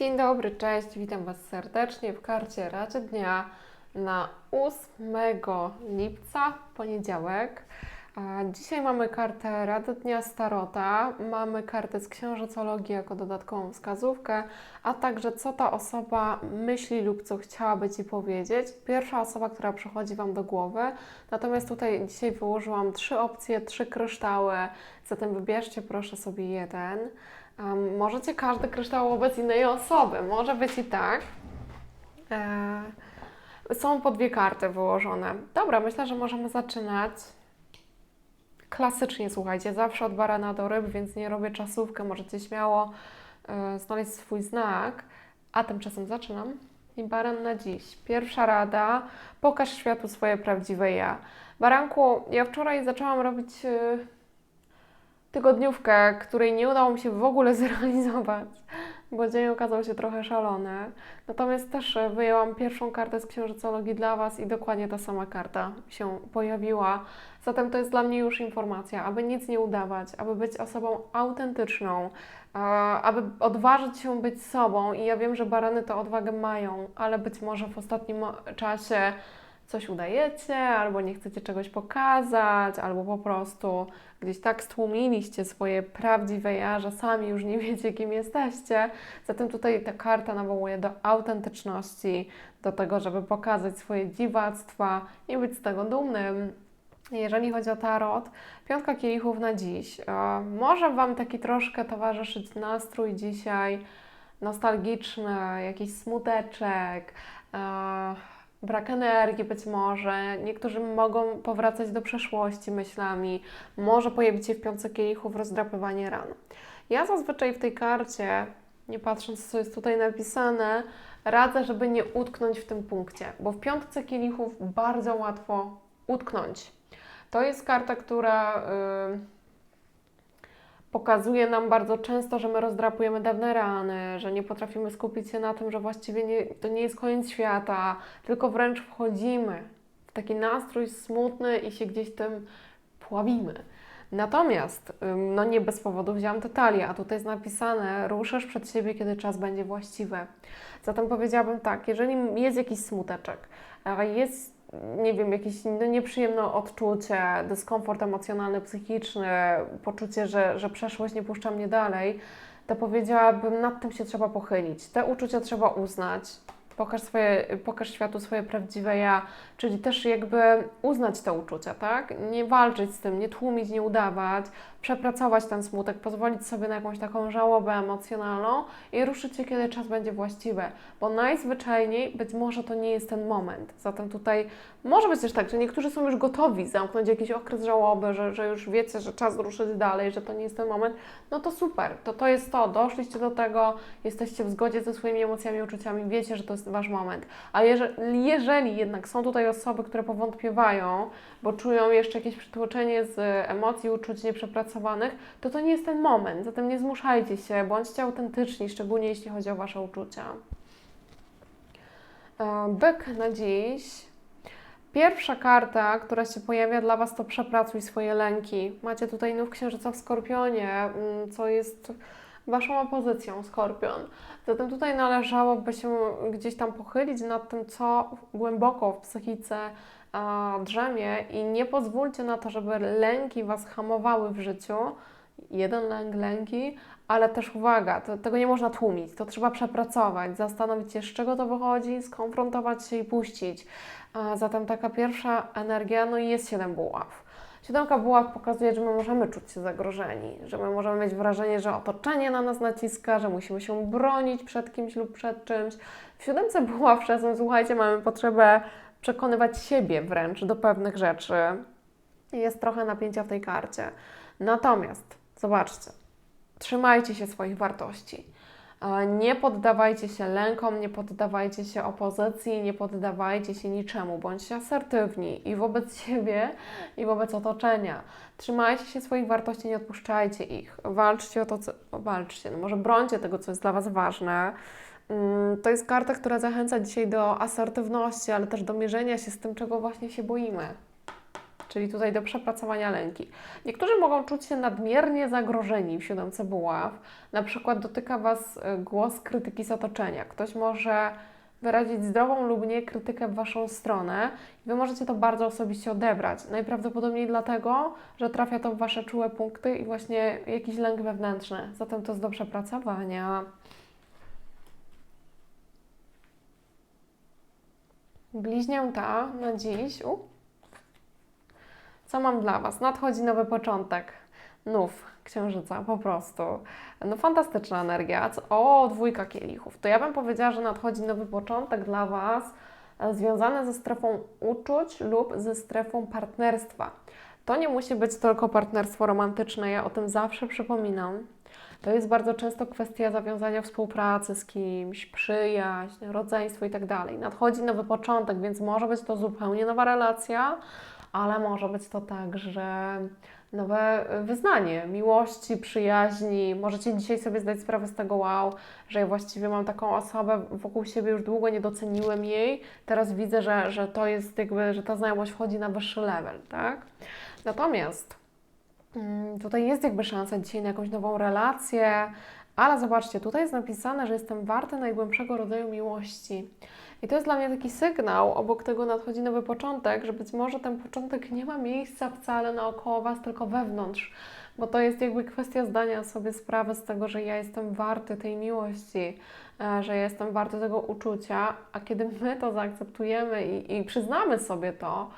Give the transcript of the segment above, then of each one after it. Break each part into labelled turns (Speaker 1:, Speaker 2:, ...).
Speaker 1: Dzień dobry, cześć, witam Was serdecznie w karcie Radzie Dnia na 8 lipca, poniedziałek. Dzisiaj mamy kartę Rady Dnia Starota, mamy kartę z księżycologii jako dodatkową wskazówkę, a także co ta osoba myśli lub co chciałaby Ci powiedzieć. Pierwsza osoba, która przychodzi Wam do głowy. Natomiast tutaj dzisiaj wyłożyłam trzy opcje, trzy kryształy, zatem wybierzcie proszę sobie jeden. Możecie każdy kryształ wobec innej osoby. Może być i tak. E, są po dwie karty wyłożone. Dobra, myślę, że możemy zaczynać. Klasycznie, słuchajcie, zawsze od barana do ryb, więc nie robię czasówkę. Możecie śmiało e, znaleźć swój znak. A tymczasem zaczynam. I baran na dziś. Pierwsza rada. Pokaż światu swoje prawdziwe ja. Baranku, ja wczoraj zaczęłam robić... E, tygodniówkę, której nie udało mi się w ogóle zrealizować, bo dzień okazał się trochę szalony. Natomiast też e, wyjęłam pierwszą kartę z księżycologii dla Was i dokładnie ta sama karta się pojawiła. Zatem to jest dla mnie już informacja, aby nic nie udawać, aby być osobą autentyczną, aby odważyć się być sobą. I ja wiem, że barany tę odwagę mają, ale być może w ostatnim czasie coś udajecie, albo nie chcecie czegoś pokazać, albo po prostu gdzieś tak stłumiliście swoje prawdziwe ja, że sami już nie wiecie, kim jesteście. Zatem tutaj ta karta nawołuje do autentyczności, do tego, żeby pokazać swoje dziwactwa i być z tego dumnym. Jeżeli chodzi o tarot, piątka kielichów na dziś. E, może Wam taki troszkę towarzyszyć nastrój dzisiaj nostalgiczny, jakiś smuteczek. Brak energii być może, niektórzy mogą powracać do przeszłości myślami, może pojawić się w piątce kielichów rozdrapywanie ran. Ja zazwyczaj w tej karcie, nie patrząc co jest tutaj napisane, radzę, żeby nie utknąć w tym punkcie, bo w piątce kielichów bardzo łatwo utknąć. To jest karta, która... Yy, pokazuje nam bardzo często, że my rozdrapujemy dawne rany, że nie potrafimy skupić się na tym, że właściwie nie, to nie jest koniec świata, tylko wręcz wchodzimy w taki nastrój smutny i się gdzieś tym pławimy. Natomiast, no nie bez powodu wziąłam te talie, a tutaj jest napisane, ruszysz przed siebie, kiedy czas będzie właściwy. Zatem powiedziałabym tak, jeżeli jest jakiś smuteczek, jest nie wiem, jakieś no, nieprzyjemne odczucie, dyskomfort emocjonalny, psychiczny, poczucie, że, że przeszłość nie puszcza mnie dalej, to powiedziałabym, nad tym się trzeba pochylić. Te uczucia trzeba uznać. Pokaż, swoje, pokaż światu swoje prawdziwe ja, czyli też jakby uznać te uczucia, tak? Nie walczyć z tym, nie tłumić, nie udawać, przepracować ten smutek, pozwolić sobie na jakąś taką żałobę emocjonalną i ruszyć się, kiedy czas będzie właściwy, bo najzwyczajniej być może to nie jest ten moment. Zatem tutaj może być też tak, że niektórzy są już gotowi zamknąć jakiś okres żałoby, że, że już wiecie, że czas ruszyć dalej, że to nie jest ten moment, no to super, to to jest to, doszliście do tego, jesteście w zgodzie ze swoimi emocjami, uczuciami, wiecie, że to jest Wasz moment. A jeżeli, jeżeli jednak są tutaj osoby, które powątpiewają, bo czują jeszcze jakieś przytłoczenie z emocji, uczuć nieprzepracowanych, to to nie jest ten moment. Zatem nie zmuszajcie się, bądźcie autentyczni, szczególnie jeśli chodzi o Wasze uczucia. E, byk na dziś. Pierwsza karta, która się pojawia dla Was, to przepracuj swoje lęki. Macie tutaj nów księżyca w Skorpionie, mm, co jest Waszą opozycją, Skorpion. Zatem tutaj należałoby się gdzieś tam pochylić nad tym, co głęboko w psychice drzemie i nie pozwólcie na to, żeby lęki Was hamowały w życiu. Jeden lęk, lęki, ale też uwaga, to, tego nie można tłumić, to trzeba przepracować, zastanowić się, z czego to wychodzi, skonfrontować się i puścić. A zatem taka pierwsza energia, no i jest siedem buław. Siódemka buław pokazuje, że my możemy czuć się zagrożeni, że my możemy mieć wrażenie, że otoczenie na nas naciska, że musimy się bronić przed kimś lub przed czymś. W siódemce buław czasem, słuchajcie, mamy potrzebę przekonywać siebie wręcz do pewnych rzeczy. Jest trochę napięcia w tej karcie. Natomiast, zobaczcie, trzymajcie się swoich wartości. Nie poddawajcie się lękom, nie poddawajcie się opozycji, nie poddawajcie się niczemu. Bądźcie asertywni i wobec siebie, i wobec otoczenia. Trzymajcie się swoich wartości, nie odpuszczajcie ich. Walczcie o to, co. Walczcie, no może brońcie tego, co jest dla Was ważne. Mm, to jest karta, która zachęca dzisiaj do asertywności, ale też do mierzenia się z tym, czego właśnie się boimy. czyli tutaj do przepracowania lęki. Niektórzy mogą czuć się nadmiernie zagrożeni w siódemce buław. Na przykład dotyka Was y, głos krytyki z otoczenia. Ktoś może wyrazić zdrową lub nie krytykę w Waszą stronę. Wy możecie to bardzo osobiście odebrać. Najprawdopodobniej dlatego, że trafia to w Wasze czułe punkty i właśnie jakiś lęk wewnętrzny. Zatem to jest do przepracowania. Bliźnięta na dziś. U. Co mam dla Was? Nadchodzi nowy początek. Nów księżyca, po prostu. No fantastyczna energia. O, dwójka kielichów. To ja bym powiedziała, że nadchodzi nowy początek dla Was e, związany ze strefą uczuć lub ze strefą partnerstwa. To nie musi być tylko partnerstwo romantyczne, ja o tym zawsze przypominam. To jest bardzo często kwestia zawiązania współpracy z kimś, przyjaźń, rodzeństwo i tak. Nadchodzi nowy początek, więc może być to zupełnie nowa relacja, ale może być to także nowe wyznanie miłości, przyjaźni. Możecie dzisiaj sobie zdać sprawę z tego, wow, że ja właściwie mam taką osobę wokół siebie, już długo nie doceniłem jej. Teraz widzę, że, że to jest jakby, że ta znajomość wchodzi na wyższy level, tak? Natomiast tutaj jest jakby szansa dzisiaj na jakąś nową relację, ale zobaczcie, tutaj jest napisane, że jestem warty najgłębszego rodzaju miłości. I to jest dla mnie taki sygnał, obok tego nadchodzi nowy początek, że być może ten początek nie ma miejsca wcale naokoło Was, tylko wewnątrz, bo to jest jakby kwestia zdania sobie sprawy z tego, że ja jestem warty tej miłości, e, że ja jestem warty tego uczucia, a kiedy my to zaakceptujemy i, i przyznamy sobie to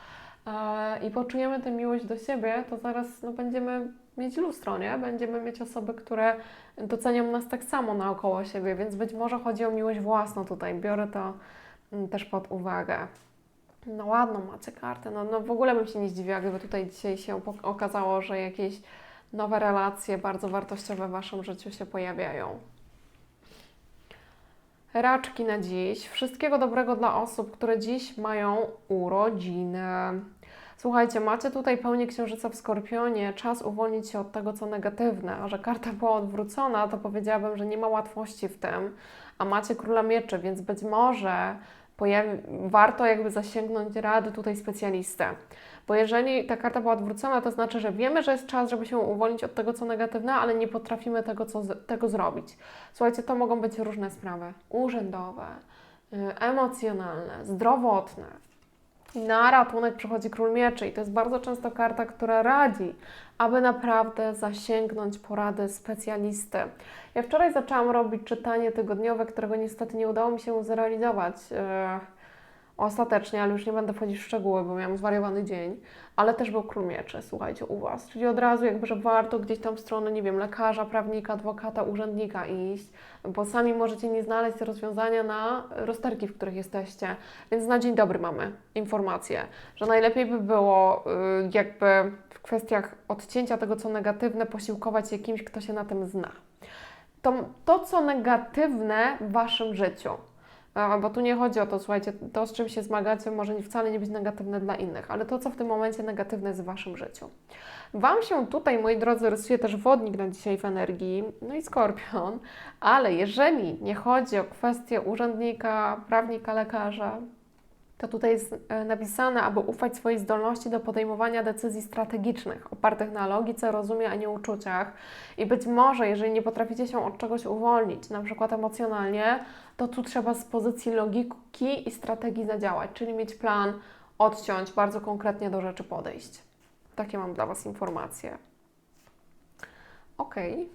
Speaker 1: i poczujemy tę miłość do siebie, to zaraz no, będziemy mieć lustro, nie? Będziemy mieć osoby, które docenią nas tak samo naokoło siebie, więc być może chodzi o miłość własną tutaj. Biorę to mm, też pod uwagę. No ładną macie kartę. No, no w ogóle bym się nie zdziwiła, gdyby tutaj dzisiaj się okazało, że jakieś nowe relacje bardzo wartościowe w Waszym życiu się pojawiają. Raczki na dziś. Wszystkiego dobrego dla osób, które dziś mają urodziny. Słuchajcie, macie tutaj pełnię księżyca w Skorpionie, czas uwolnić się od tego, co negatywne. A że karta była odwrócona, to powiedziałabym, że nie ma łatwości w tym. A macie króla mieczy, więc być może warto jakby zasięgnąć rady tutaj specjalisty. Bo jeżeli ta karta była odwrócona, to znaczy, że wiemy, że jest czas, żeby się uwolnić od tego, co negatywne, ale nie potrafimy tego, co, tego zrobić. Słuchajcie, to mogą być różne sprawy. Urzędowe, y, emocjonalne, zdrowotne. Na ratunek przychodzi król mieczy i to jest bardzo często karta, która radzi, aby naprawdę zasięgnąć porady specjalisty. Ja wczoraj zaczęłam robić czytanie tygodniowe, którego niestety nie udało mi się zrealizować e, ostatecznie, ale już nie będę wchodzić w szczegóły, bo miałam zwariowany dzień, ale też był król mieczy, słuchajcie, u Was. Czyli od razu jakby, że warto gdzieś tam w stronę, nie wiem, lekarza, prawnika, adwokata, urzędnika iść, bo sami możecie nie znaleźć rozwiązania na rozterki, w których jesteście. Więc na dzień dobry mamy informację, że najlepiej by było y, jakby w kwestiach odcięcia tego, co negatywne, posiłkować się kimś, kto się na tym zna. To, to co negatywne w Waszym życiu, bo tu nie chodzi o to, słuchajcie, to z czym się zmagacie może wcale nie być negatywne dla innych, ale to, co w tym momencie negatywne jest w Waszym życiu. Wam się tutaj, moi drodzy, rysuje też wodnik na dzisiaj w energii, no i skorpion, ale jeżeli nie chodzi o kwestię urzędnika, prawnika, lekarza, to tutaj jest napisane, aby ufać swojej zdolności do podejmowania decyzji strategicznych, opartych na logice, rozumie, a nie uczuciach. I być może, jeżeli nie potraficie się od czegoś uwolnić, na przykład emocjonalnie, to tu trzeba z pozycji logiki i strategii zadziałać, czyli mieć plan, odciąć, bardzo konkretnie do rzeczy podejść. Takie mam dla Was informacje. Okej.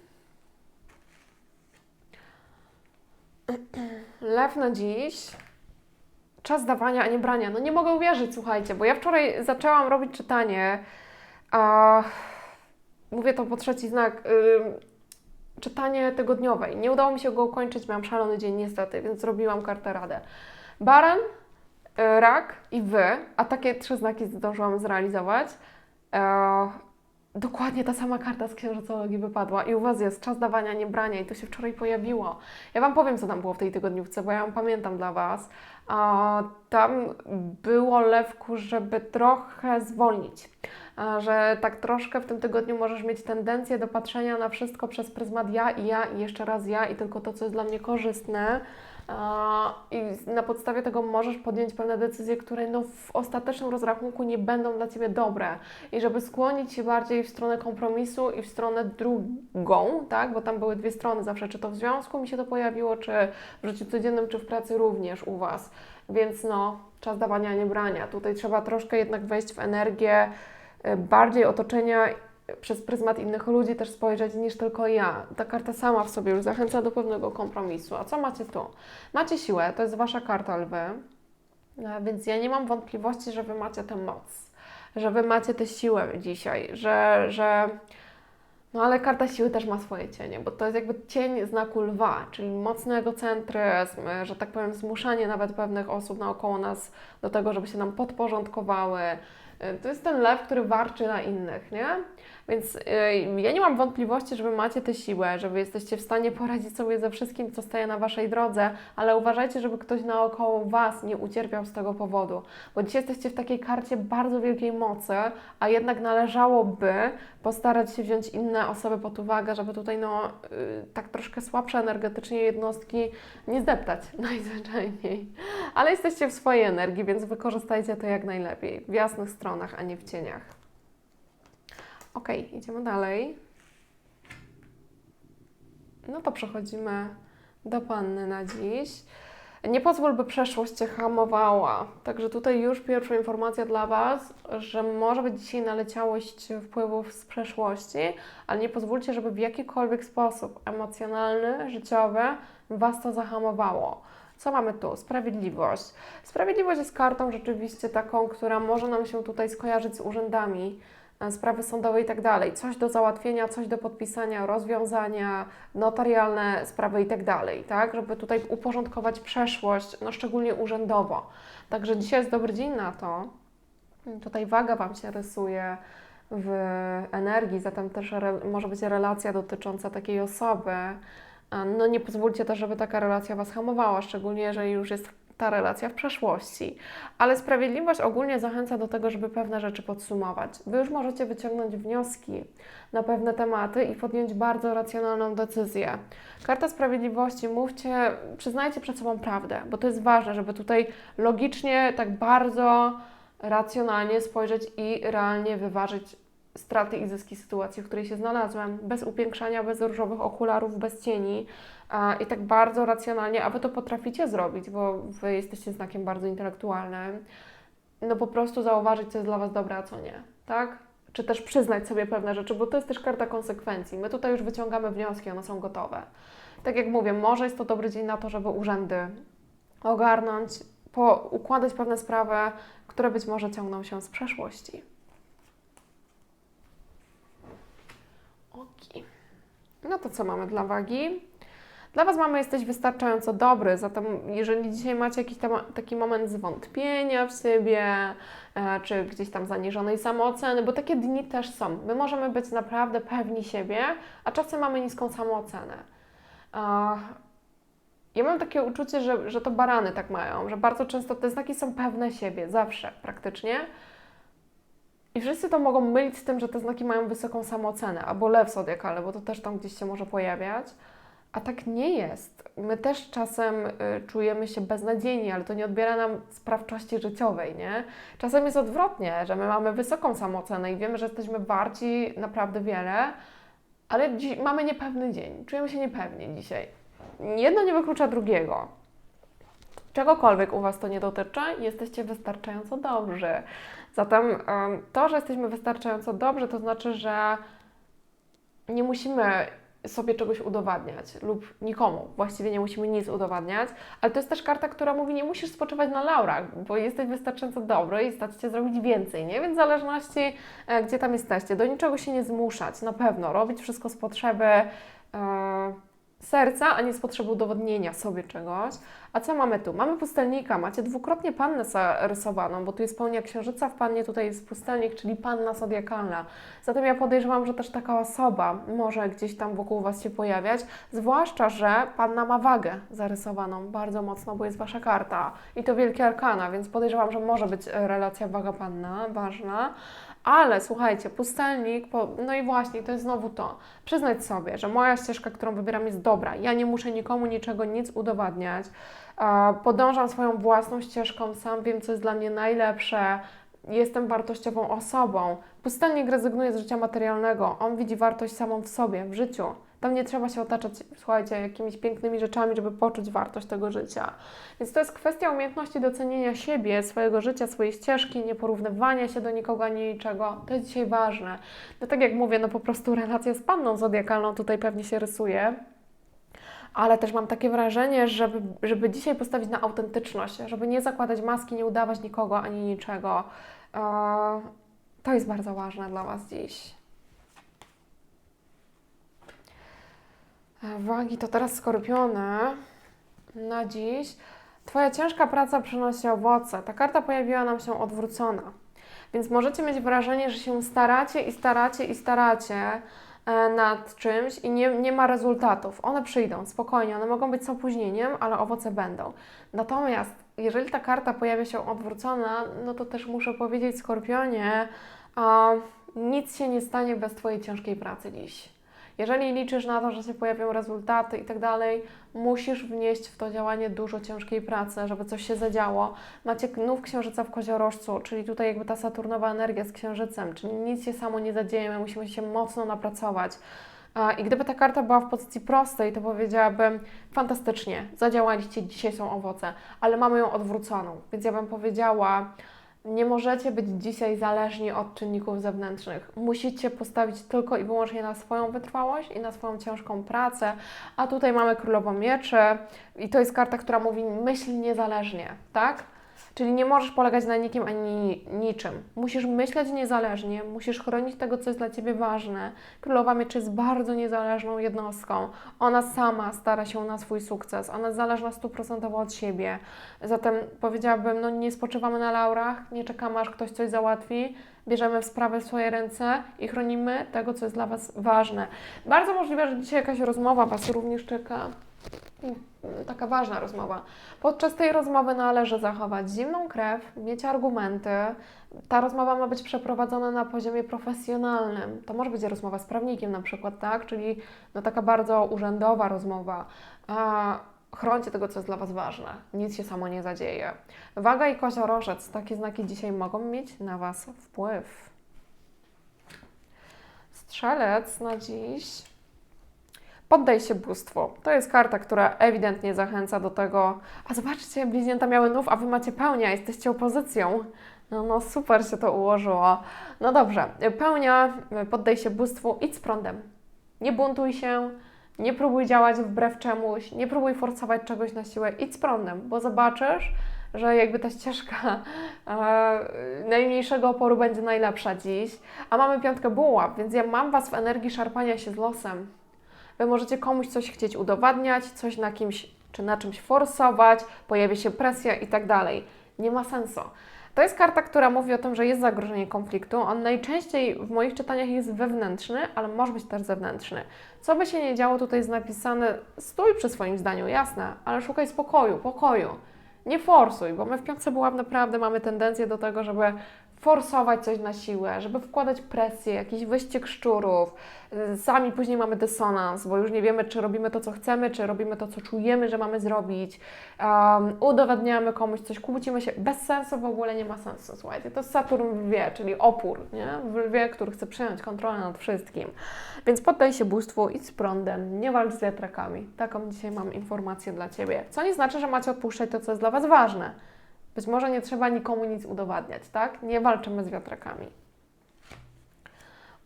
Speaker 1: Lew na dziś. Czas dawania, a nie brania. No nie mogę uwierzyć, słuchajcie, bo ja wczoraj zaczęłam robić czytanie. A mówię to po trzeci znak. ym, czytanie tygodniowe. Nie udało mi się go ukończyć, miałam szalony dzień niestety, więc zrobiłam kartę radę. Baran, y, rak i wy, a takie trzy znaki zdążyłam zrealizować. E, dokładnie ta sama karta z księżycologii wypadła i u Was jest czas dawania, nie brania i to się wczoraj pojawiło. Ja Wam powiem, co tam było w tej tygodniówce, bo ja ją pamiętam dla Was. A, tam było lewku, żeby trochę zwolnić. a, że tak troszkę w tym tygodniu możesz mieć tendencję do patrzenia na wszystko przez pryzmat ja i ja i jeszcze raz ja i tylko to, co jest dla mnie korzystne. I na podstawie tego możesz podjąć pewne decyzje, które no, w ostatecznym rozrachunku nie będą dla Ciebie dobre. I żeby skłonić się bardziej w stronę kompromisu i w stronę drugą, tak? bo tam były dwie strony zawsze, czy to w związku mi się to pojawiło, czy w życiu codziennym, czy w pracy również u Was. Więc no, czas dawania, nie brania. Tutaj trzeba troszkę jednak wejść w energię y, bardziej otoczenia przez pryzmat innych ludzi też spojrzeć niż tylko ja. Ta karta sama w sobie już zachęca do pewnego kompromisu. A co macie tu? Macie siłę, to jest Wasza karta lwy, E, więc ja nie mam wątpliwości, że Wy macie tę moc, że Wy macie tę siłę dzisiaj, że, że no ale karta siły też ma swoje cienie, bo to jest jakby cień znaku lwa, czyli mocny egocentryzm, e, że tak powiem zmuszanie nawet pewnych osób naokoło nas do tego, żeby się nam podporządkowały. E, To jest ten lew, który warczy na innych, nie? Więc y, ja nie mam wątpliwości, że Wy macie tę siłę, że Wy jesteście w stanie poradzić sobie ze wszystkim, co staje na Waszej drodze, ale uważajcie, żeby ktoś naokoło Was nie ucierpiał z tego powodu, bo dzisiaj jesteście w takiej karcie bardzo wielkiej mocy, a jednak należałoby postarać się wziąć inne osoby pod uwagę, żeby tutaj no y, tak troszkę słabsze energetycznie jednostki nie zdeptać najzwyczajniej. Ale jesteście w swojej energii, więc wykorzystajcie to jak najlepiej, w jasnych stronach, a nie w cieniach. Ok, idziemy dalej. No to przechodzimy do panny na dziś. Nie pozwól, by przeszłość Cię hamowała. Także tutaj już pierwsza informacja dla Was, że może być dzisiaj naleciałość wpływów z przeszłości, ale nie pozwólcie, żeby w jakikolwiek sposób emocjonalny, życiowy Was to zahamowało. Co mamy tu? Sprawiedliwość. Sprawiedliwość jest kartą rzeczywiście taką, która może nam się tutaj skojarzyć z urzędami, sprawy sądowe i tak dalej. Coś do załatwienia, coś do podpisania, rozwiązania, notarialne sprawy i tak dalej, tak? Żeby tutaj uporządkować przeszłość, no szczególnie urzędowo. Także dzisiaj jest dobry dzień na to. Tutaj waga Wam się rysuje w energii, zatem też może być relacja dotycząca takiej osoby. A, No nie pozwólcie też, żeby taka relacja Was hamowała, szczególnie jeżeli już jest ta relacja w przeszłości. Ale sprawiedliwość ogólnie zachęca do tego, żeby pewne rzeczy podsumować. Wy już możecie wyciągnąć wnioski na pewne tematy i podjąć bardzo racjonalną decyzję. Karta sprawiedliwości, mówcie, przyznajcie przed sobą prawdę, bo to jest ważne, żeby tutaj logicznie, tak bardzo racjonalnie spojrzeć i realnie wyważyć straty i zyski sytuacji, w której się znalazłem, bez upiększania, bez różowych okularów, bez cieni i tak bardzo racjonalnie, a Wy to potraficie zrobić, bo Wy jesteście znakiem bardzo intelektualnym, no po prostu zauważyć, co jest dla Was dobre, a co nie, tak? Czy też przyznać sobie pewne rzeczy, bo to jest też karta konsekwencji. My tutaj już wyciągamy wnioski, one są gotowe. Tak jak mówię, może jest to dobry dzień na to, żeby urzędy ogarnąć, układać pewne sprawy, które być może ciągną się z przeszłości. No to co mamy dla wagi? Dla Was mamy jesteś wystarczająco dobry, zatem jeżeli dzisiaj macie jakiś tam, taki moment zwątpienia w siebie, e, czy gdzieś tam zaniżonej samooceny, bo takie dni też są. My możemy być naprawdę pewni siebie, a czasem mamy niską samoocenę. E, ja mam takie uczucie, że, że to barany tak mają, że bardzo często te znaki są pewne siebie, zawsze praktycznie. I wszyscy to mogą mylić z tym, że te znaki mają wysoką samoocenę, albo lew zodiakalny, bo to też tam gdzieś się może pojawiać. A tak nie jest. My też czasem y, czujemy się beznadziejni, ale to nie odbiera nam sprawczości życiowej, nie? Czasem jest odwrotnie, że my mamy wysoką samoocenę i wiemy, że jesteśmy warci naprawdę wiele, ale dzi- mamy niepewny dzień. Czujemy się niepewnie dzisiaj. Jedno nie wyklucza drugiego. Czegokolwiek u Was to nie dotyczy, jesteście wystarczająco dobrzy. Zatem to, że jesteśmy wystarczająco dobrzy, to znaczy, że nie musimy sobie czegoś udowadniać lub nikomu. Właściwie nie musimy nic udowadniać, ale to jest też karta, która mówi, nie musisz spoczywać na laurach, bo jesteś wystarczająco dobry i stać Cię zrobić więcej, nie? Więc w zależności, e, gdzie tam jesteście, do niczego się nie zmuszać, na pewno, robić wszystko z potrzeby, e, serca, a nie z potrzeby udowodnienia sobie czegoś. A co mamy tu? Mamy pustelnika, macie dwukrotnie pannę zarysowaną, bo tu jest pełnia księżyca w pannie, tutaj jest pustelnik, czyli panna zodiakalna. Zatem ja podejrzewam, że też taka osoba może gdzieś tam wokół Was się pojawiać, zwłaszcza, że panna ma wagę zarysowaną bardzo mocno, bo jest Wasza karta i to wielkie arkana, więc podejrzewam, że może być relacja waga-panna ważna. Ale słuchajcie, pustelnik, po, no i właśnie, to jest znowu to. Przyznać sobie, że moja ścieżka, którą wybieram, jest dobra. Ja nie muszę nikomu niczego, nic udowadniać. Podążam swoją własną ścieżką, sam wiem, co jest dla mnie najlepsze. Jestem wartościową osobą. Pustelnik rezygnuje z życia materialnego. On widzi wartość samą w sobie, w życiu. Tam nie trzeba się otaczać, słuchajcie, jakimiś pięknymi rzeczami, żeby poczuć wartość tego życia. Więc to jest kwestia umiejętności docenienia siebie, swojego życia, swojej ścieżki, nie porównywania się do nikogo ani niczego. To jest dzisiaj ważne. No tak jak mówię, no po prostu relacja z panną zodiakalną tutaj pewnie się rysuje. Ale też mam takie wrażenie, żeby, żeby dzisiaj postawić na autentyczność, żeby nie zakładać maski, nie udawać nikogo ani niczego. Eee, To jest bardzo ważne dla Was dziś. Wagi to teraz skorpiony. Na dziś. Twoja ciężka praca przynosi owoce. Ta karta pojawiła nam się odwrócona. Więc możecie mieć wrażenie, że się staracie i staracie i staracie e, nad czymś i nie, nie ma rezultatów. One przyjdą, spokojnie, one mogą być z opóźnieniem, ale owoce będą. Natomiast jeżeli ta karta pojawia się odwrócona, no to też muszę powiedzieć, Skorpionie, a, nic się nie stanie bez Twojej ciężkiej pracy dziś. Jeżeli liczysz na to, że się pojawią rezultaty i tak dalej, musisz wnieść w to działanie dużo ciężkiej pracy, żeby coś się zadziało. Macie nów księżyca w koziorożcu, czyli tutaj jakby ta saturnowa energia z księżycem, czyli nic się samo nie zadzieje, my musimy się mocno napracować. I gdyby ta karta była w pozycji prostej, to powiedziałabym fantastycznie, zadziałaliście, dzisiaj są owoce, ale mamy ją odwróconą, więc ja bym powiedziała, nie możecie być dzisiaj zależni od czynników zewnętrznych. Musicie postawić tylko i wyłącznie na swoją wytrwałość i na swoją ciężką pracę. A tutaj mamy królową mieczy i to jest karta, która mówi myśl niezależnie, tak? Czyli nie możesz polegać na nikim ani niczym. Musisz myśleć niezależnie, musisz chronić tego, co jest dla Ciebie ważne. Królowa Mieczy jest bardzo niezależną jednostką. Ona sama stara się na swój sukces. Ona jest zależna stuprocentowo od siebie. Zatem powiedziałabym, no nie spoczywamy na laurach, nie czekamy, aż ktoś coś załatwi. Bierzemy sprawę w swoje ręce i chronimy tego, co jest dla Was ważne. Bardzo możliwe, że dzisiaj jakaś rozmowa Was również czeka. Taka ważna rozmowa. Podczas tej rozmowy należy zachować zimną krew, mieć argumenty. Ta rozmowa ma być przeprowadzona na poziomie profesjonalnym. To może być rozmowa z prawnikiem na przykład, tak? Czyli no taka bardzo urzędowa rozmowa. A chroncie tego, co jest dla Was ważne. Nic się samo nie zadzieje. Waga i koziorożec, takie znaki dzisiaj mogą mieć na Was wpływ. Strzelec na dziś. Poddaj się bóstwu. To jest karta, która ewidentnie zachęca do tego. A zobaczcie, bliźnięta miały nów, a wy macie pełnia, jesteście opozycją. No, no super się to ułożyło. No dobrze, pełnia, poddaj się bóstwu, idź z prądem. Nie buntuj się, nie próbuj działać wbrew czemuś, nie próbuj forsować czegoś na siłę, idź z prądem, bo zobaczysz, że jakby ta ścieżka e, najmniejszego oporu będzie najlepsza dziś. A mamy piątkę buław, więc ja mam Was w energii szarpania się z losem. Wy możecie komuś coś chcieć udowadniać, coś na kimś czy na czymś forsować, pojawi się presja i tak dalej. Nie ma sensu. To jest karta, która mówi o tym, że jest zagrożenie konfliktu. On najczęściej w moich czytaniach jest wewnętrzny, ale może być też zewnętrzny. Co by się nie działo, tutaj jest napisane: stój przy swoim zdaniu, jasne, ale szukaj spokoju, pokoju. Nie forsuj, bo my w piątce buław naprawdę mamy tendencję do tego, żeby forsować coś na siłę, żeby wkładać presję, jakiś wyścig szczurów. Sami później mamy dysonans, bo już nie wiemy, czy robimy to, co chcemy, czy robimy to, co czujemy, że mamy zrobić. Um, udowadniamy komuś coś, kłócimy się. Bez sensu w ogóle nie ma sensu, słuchajcie. To Saturn w lwie, czyli opór, nie? W który chce przejąć kontrolę nad wszystkim. Więc poddaj się bóstwu, idź z prądem, nie walcz z wiatrakami. Taką dzisiaj mam informację dla Ciebie. Co nie znaczy, że macie odpuszczać to, co jest dla Was ważne. Być może nie trzeba nikomu nic udowadniać, tak? Nie walczymy z wiatrakami.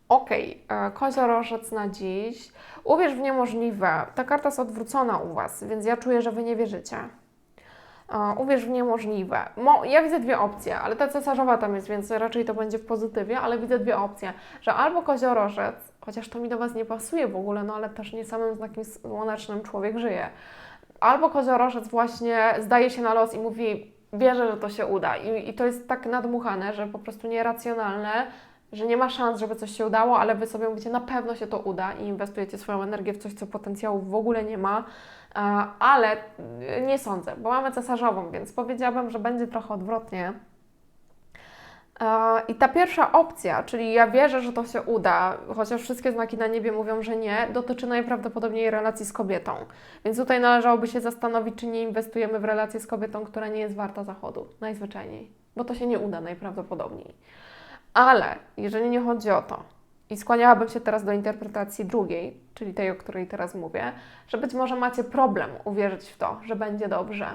Speaker 1: Okej, okay. koziorożec na dziś. Uwierz w niemożliwe. Ta karta jest odwrócona u Was, więc ja czuję, że Wy nie wierzycie. A, uwierz w niemożliwe. Mo, ja widzę dwie opcje, ale ta cesarzowa tam jest, więc raczej to będzie w pozytywie, ale widzę dwie opcje, że albo koziorożec, chociaż to mi do Was nie pasuje w ogóle, no ale też nie samym znakiem słonecznym człowiek żyje. Albo koziorożec właśnie zdaje się na los i mówi, wierzę, że to się uda. I, I to jest tak nadmuchane, że po prostu nieracjonalne, że nie ma szans, żeby coś się udało, ale Wy sobie mówicie, na pewno się to uda i inwestujecie swoją energię w coś, co potencjału w ogóle nie ma. Ale nie sądzę, bo mamy cesarzową, więc powiedziałabym, że będzie trochę odwrotnie. E, I ta pierwsza opcja, czyli ja wierzę, że to się uda, chociaż wszystkie znaki na niebie mówią, że nie, dotyczy najprawdopodobniej relacji z kobietą. Więc tutaj należałoby się zastanowić, czy nie inwestujemy w relację z kobietą, która nie jest warta zachodu, najzwyczajniej, bo to się nie uda najprawdopodobniej. Ale jeżeli nie chodzi o to, i skłaniałabym się teraz do interpretacji drugiej, czyli tej, o której teraz mówię, że być może macie problem uwierzyć w to, że będzie dobrze,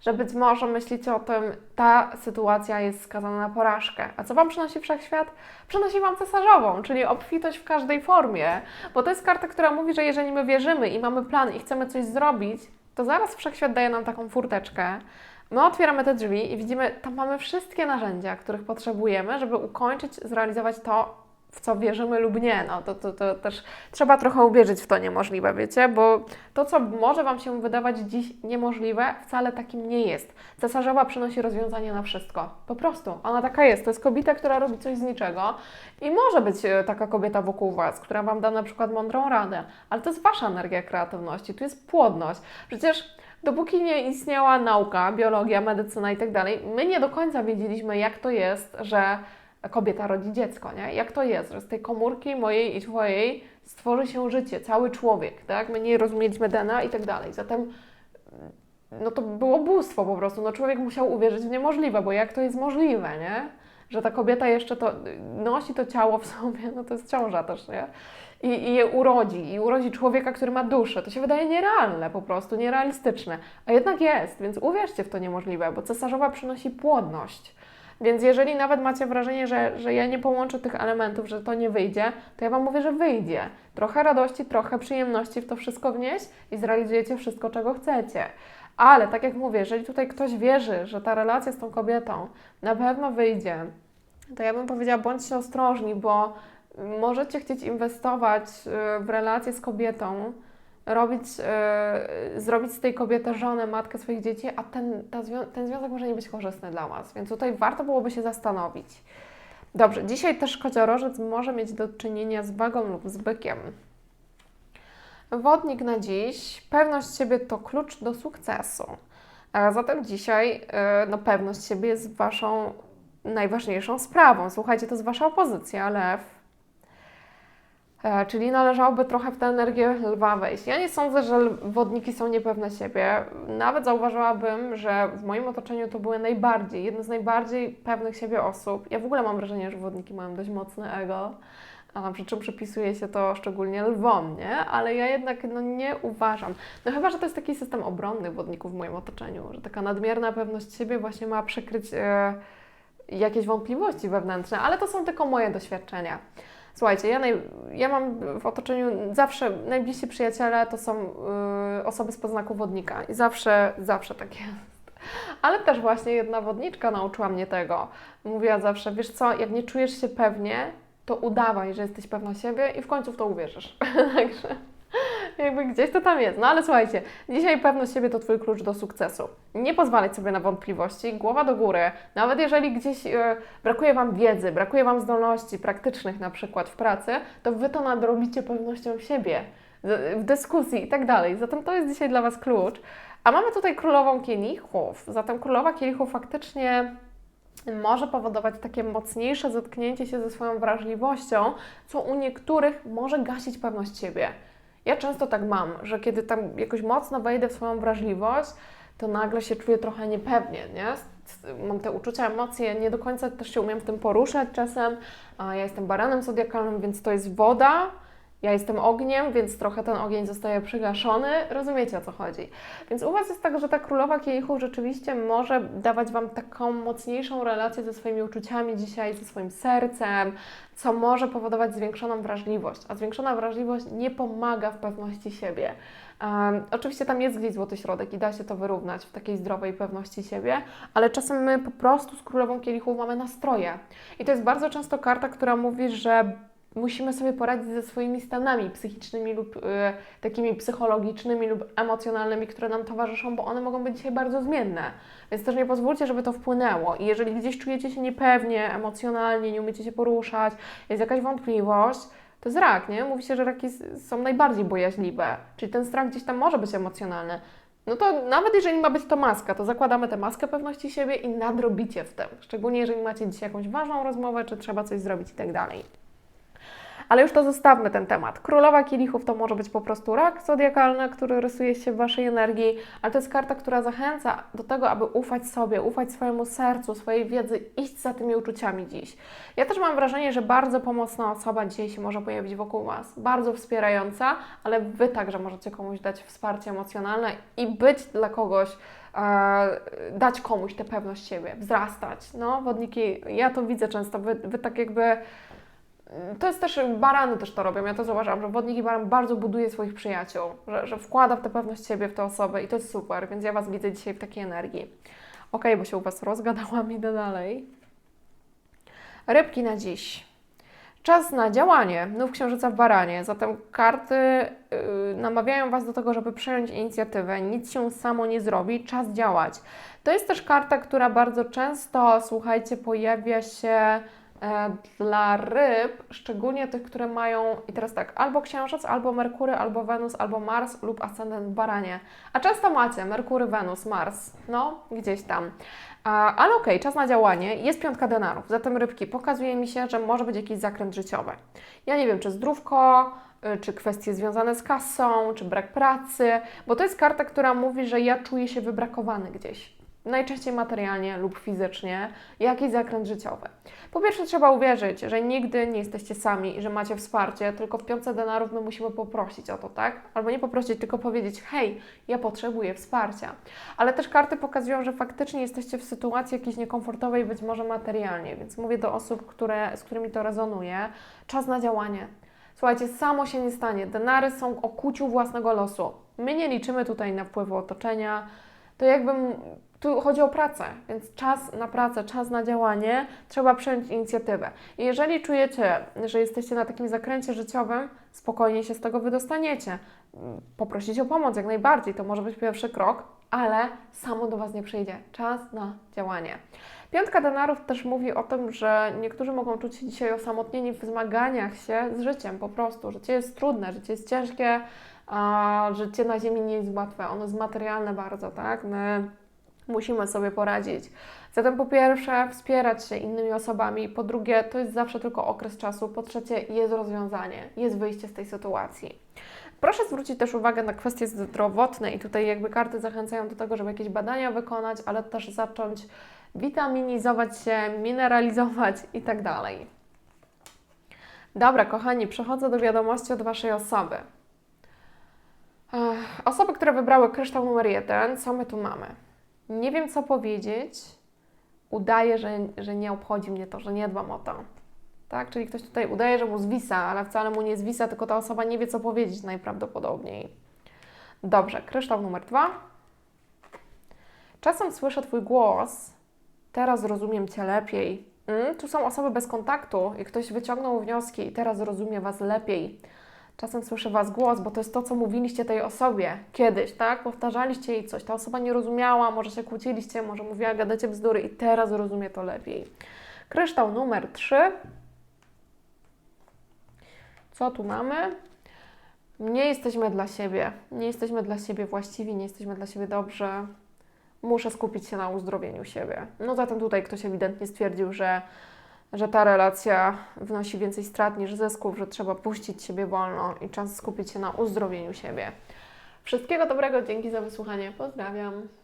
Speaker 1: że być może myślicie o tym, ta sytuacja jest skazana na porażkę. A co Wam przynosi wszechświat? Przynosi Wam cesarzową, czyli obfitość w każdej formie, bo to jest karta, która mówi, że jeżeli my wierzymy i mamy plan i chcemy coś zrobić, to zaraz wszechświat daje nam taką furteczkę. My otwieramy te drzwi i widzimy, tam mamy wszystkie narzędzia, których potrzebujemy, żeby ukończyć, zrealizować to, w co wierzymy lub nie. No, to, to, to też trzeba trochę uwierzyć w to niemożliwe, wiecie, bo to, co może Wam się wydawać dziś niemożliwe, wcale takim nie jest. Cesarzowa przynosi rozwiązanie na wszystko. Po prostu. Ona taka jest. To jest kobieta, która robi coś z niczego i może być e, taka kobieta wokół Was, która Wam da na przykład mądrą radę, ale to jest Wasza energia kreatywności, tu jest płodność. Przecież dopóki nie istniała nauka, biologia, medycyna i tak dalej, my nie do końca wiedzieliśmy, jak to jest, że kobieta rodzi dziecko, nie? Jak to jest, że z tej komórki mojej i Twojej stworzy się życie, cały człowiek, tak? My nie rozumieliśmy DNA i tak dalej. Zatem no to było bóstwo po prostu. No człowiek musiał uwierzyć w niemożliwe, bo jak to jest możliwe, nie? Że ta kobieta jeszcze to nosi to ciało w sobie, no to jest ciąża też, nie? I, i je urodzi, i urodzi człowieka, który ma duszę. To się wydaje nierealne po prostu, nierealistyczne. A jednak jest, więc uwierzcie w to niemożliwe, bo cesarzowa przynosi płodność. Więc jeżeli nawet macie wrażenie, że, że ja nie połączę tych elementów, że to nie wyjdzie, to ja Wam mówię, że wyjdzie. Trochę radości, trochę przyjemności w to wszystko wnieść i zrealizujecie wszystko, czego chcecie. Ale tak jak mówię, jeżeli tutaj ktoś wierzy, że ta relacja z tą kobietą na pewno wyjdzie, to ja bym powiedziała, bądźcie ostrożni, bo możecie chcieć inwestować y, w relację z kobietą, robić, yy, zrobić z tej kobiety żonę, matkę swoich dzieci, a ten, zwią ten związek może nie być korzystny dla Was. Więc tutaj warto byłoby się zastanowić. Dobrze, dzisiaj też kociorożec może mieć do czynienia z wagą lub z bykiem. Wodnik na dziś. Pewność siebie to klucz do sukcesu. A zatem dzisiaj yy, no, pewność siebie jest Waszą najważniejszą sprawą. Słuchajcie, to jest Wasza opozycja, lew, E, czyli należałoby trochę w tę energię lwa wejść. Ja nie sądzę, że wodniki są niepewne siebie. Nawet zauważyłabym, że w moim otoczeniu to były najbardziej, jedne z najbardziej pewnych siebie osób. Ja w ogóle mam wrażenie, że wodniki mają dość mocne ego, a przy czym przypisuje się to szczególnie lwom, nie? Ale ja jednak no, nie uważam. No chyba, że to jest taki system obronny wodników w moim otoczeniu, że taka nadmierna pewność siebie właśnie ma przykryć e, jakieś wątpliwości wewnętrzne, ale to są tylko moje doświadczenia. Słuchajcie, ja, naj, ja mam w otoczeniu zawsze najbliżsi przyjaciele to są y, osoby z poznaku wodnika i zawsze, zawsze tak jest. Ale też właśnie jedna wodniczka nauczyła mnie tego. Mówiła zawsze, wiesz co, jak nie czujesz się pewnie, to udawaj, że jesteś pewna siebie i w końcu w to uwierzysz. Także jakby gdzieś to tam jest. No ale słuchajcie, dzisiaj pewność siebie to Twój klucz do sukcesu. Nie pozwalać sobie na wątpliwości, głowa do góry. Nawet jeżeli gdzieś e, brakuje Wam wiedzy, brakuje Wam zdolności praktycznych na przykład w pracy, to Wy to nadrobicie pewnością siebie w dyskusji i tak dalej. Zatem to jest dzisiaj dla Was klucz. A mamy tutaj królową kielichów. Zatem królowa kielichów faktycznie może powodować takie mocniejsze zetknięcie się ze swoją wrażliwością, co u niektórych może gasić pewność siebie. Ja często tak mam, że kiedy tam jakoś mocno wejdę w swoją wrażliwość, to nagle się czuję trochę niepewnie, nie? Mam te uczucia, emocje, nie do końca też się umiem w tym poruszać czasem. Ja jestem baranem zodiakalnym, więc to jest woda Ja jestem ogniem, więc trochę ten ogień zostaje przygaszony. Rozumiecie o co chodzi. Więc u Was jest tak, że ta królowa kielichów rzeczywiście może dawać Wam taką mocniejszą relację ze swoimi uczuciami dzisiaj, ze swoim sercem, co może powodować zwiększoną wrażliwość. A zwiększona wrażliwość nie pomaga w pewności siebie. Um, oczywiście tam jest gdzieś złoty środek i da się to wyrównać w takiej zdrowej pewności siebie, ale czasem my po prostu z królową kielichów mamy nastroje. I to jest bardzo często karta, która mówi, że musimy sobie poradzić ze swoimi stanami psychicznymi lub y, takimi psychologicznymi lub emocjonalnymi, które nam towarzyszą, bo one mogą być dzisiaj bardzo zmienne. Więc też nie pozwólcie, żeby to wpłynęło. I jeżeli gdzieś czujecie się niepewnie, emocjonalnie, nie umiecie się poruszać, jest jakaś wątpliwość, to jest rak, nie? Mówi się, że raki są najbardziej bojaźliwe, czyli ten strach gdzieś tam może być emocjonalny. No to nawet jeżeli ma być to maska, to zakładamy tę maskę pewności siebie i nadrobicie w tym. Szczególnie jeżeli macie dzisiaj jakąś ważną rozmowę, czy trzeba coś zrobić i tak dalej. Ale już to zostawmy ten temat. Królowa kielichów to może być po prostu rak zodiakalny, który rysuje się w Waszej energii, ale to jest karta, która zachęca do tego, aby ufać sobie, ufać swojemu sercu, swojej wiedzy, iść za tymi uczuciami dziś. Ja też mam wrażenie, że bardzo pomocna osoba dzisiaj się może pojawić wokół Was, bardzo wspierająca, ale Wy także możecie komuś dać wsparcie emocjonalne i być dla kogoś e, dać komuś tę pewność siebie, wzrastać. No, wodniki, ja to widzę często, wy, wy tak jakby to jest też, barany też to robią, ja to zauważam, że wodnik i baran bardzo buduje swoich przyjaciół, że, że wkłada w tę pewność siebie w tę osobę i to jest super, więc ja Was widzę dzisiaj w takiej energii. Ok, bo się u Was rozgadałam, idę dalej. Rybki na dziś. Czas na działanie. Nów księżyca w baranie. Zatem karty yy, namawiają Was do tego, żeby przejąć inicjatywę. Nic się samo nie zrobi. Czas działać. To jest też karta, która bardzo często, słuchajcie, pojawia się dla ryb, szczególnie tych, które mają, i teraz tak, albo Księżyc, albo Merkury, albo Wenus, albo Mars lub ascendent baranie. A często macie Merkury, Wenus, Mars, no gdzieś tam. Ale okej, czas na działanie. Jest piątka denarów, zatem rybki, pokazuje mi się, że może być jakiś zakręt życiowy. Ja nie wiem, czy zdrówko, y, czy kwestie związane z kasą, czy brak pracy, bo to jest karta, która mówi, że ja czuję się wybrakowany gdzieś. Najczęściej materialnie lub fizycznie, jakiś zakręt życiowy. Po pierwsze, trzeba uwierzyć, że nigdy nie jesteście sami i że macie wsparcie, tylko w piątce denarów my musimy poprosić o to, tak? Albo nie poprosić, tylko powiedzieć: hej, ja potrzebuję wsparcia. Ale też karty pokazują, że faktycznie jesteście w sytuacji jakiejś niekomfortowej, być może materialnie, więc mówię do osób, które, z którymi to rezonuje: czas na działanie. Słuchajcie, samo się nie stanie. Denary są o kuciu własnego losu. My nie liczymy tutaj na wpływy otoczenia. To jakbym tu chodzi o pracę, więc czas na pracę, czas na działanie, trzeba przejąć inicjatywę. I jeżeli czujecie, że jesteście na takim zakręcie życiowym, spokojnie się z tego wydostaniecie. Poprosić o pomoc jak najbardziej, to może być pierwszy krok, ale samo do Was nie przyjdzie. Czas na działanie. Piątka denarów też mówi o tym, że niektórzy mogą czuć się dzisiaj osamotnieni w zmaganiach się z życiem po prostu. Życie jest trudne, życie jest ciężkie, a życie na ziemi nie jest łatwe, ono jest materialne bardzo, tak? My musimy sobie poradzić. Zatem po pierwsze wspierać się innymi osobami, po drugie to jest zawsze tylko okres czasu, po trzecie jest rozwiązanie, jest wyjście z tej sytuacji. Proszę zwrócić też uwagę na kwestie zdrowotne i tutaj jakby karty zachęcają do tego, żeby jakieś badania wykonać, ale też zacząć witaminizować się, mineralizować i tak. Dobra, kochani, przechodzę do wiadomości od Waszej osoby. Ech, Osoby, które wybrały kryształ numer jeden, co my tu mamy? Nie wiem, co powiedzieć. Udaje, że, że nie obchodzi mnie to, że nie dbam o to. Tak? Czyli ktoś tutaj udaje, że mu zwisa, ale wcale mu nie zwisa, tylko ta osoba nie wie, co powiedzieć najprawdopodobniej. Dobrze, kryształ numer dwa. Czasem słyszę Twój głos, teraz rozumiem Cię lepiej. Mm, tu są osoby bez kontaktu i ktoś wyciągnął wnioski i teraz rozumie Was lepiej. Czasem słyszę Was głos, bo to jest to, co mówiliście tej osobie kiedyś, tak? Powtarzaliście jej coś, ta osoba nie rozumiała, może się kłóciliście, może mówiła, gadacie bzdury i teraz rozumie to lepiej. Kryształ numer 3. Co tu mamy? Nie jesteśmy dla siebie, nie jesteśmy dla siebie właściwi, nie jesteśmy dla siebie dobrze. Muszę skupić się na uzdrowieniu siebie. No zatem tutaj ktoś ewidentnie stwierdził, że że ta relacja wnosi więcej strat niż zysków, że trzeba puścić siebie wolno i czas skupić się na uzdrowieniu siebie. Wszystkiego dobrego, dzięki za wysłuchanie. Pozdrawiam.